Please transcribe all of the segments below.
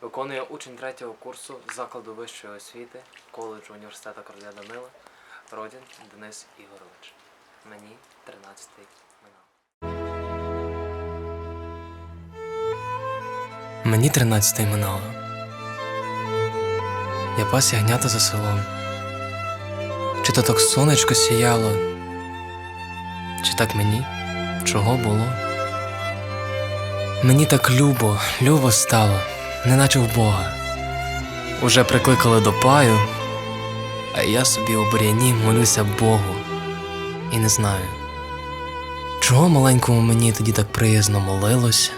Виконує учень третього курсу закладу вищої освіти коледжу університету короля Данила Родін Денис Ігорович. Мені 13 минав. Мені 13 минало. Я пас ягнята за селом. Чи то так сонечко сіяло, чи так мені чого було? Мені так любо, любо стало, неначе в Бога. Уже прикликали до паю, а я собі у буряні молюся Богу. І не знаю, чого маленькому мені тоді так приязно молилось,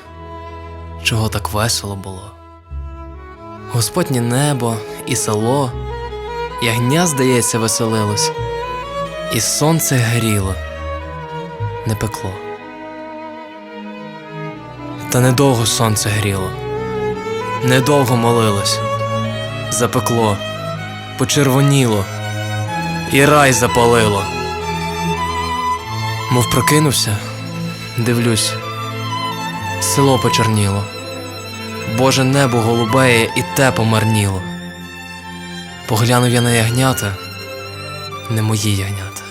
чого так весело було. Господнє небо і село, ягня, здається, веселилось, і сонце гріло, не пекло. Та недовго сонце гріло, недовго молилось, запекло, почервоніло, і рай запалило. Мов прокинувся, дивлюсь, село почерніло, Боже небо голубеє і те помарніло. Поглянув я на ягнята, не мої ягнята.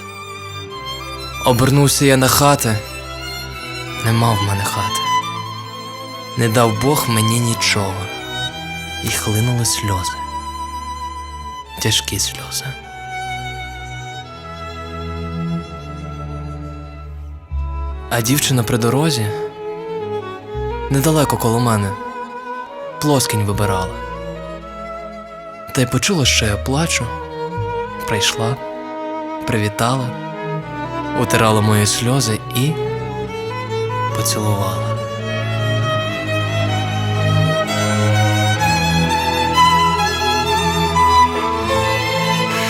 Обернувся я на хати, нема в мене хати. Не дав Бог мені нічого, і хлинули сльози, тяжкі сльози. А дівчина при дорозі, недалеко коло мене, плоскінь вибирала. Та й почула, що я плачу, прийшла, привітала, утирала мої сльози і поцілувала.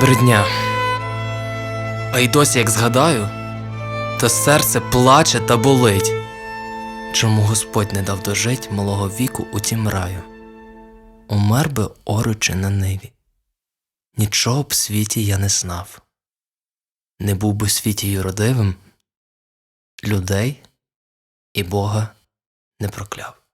Бридня. А й досі, як згадаю, то серце плаче та болить. Чому Господь не дав дожить малого віку у тім раю? Умер би оручи на ниві. Нічого б світі я не знав. Не був би в світі юродивим, людей і Бога не прокляв.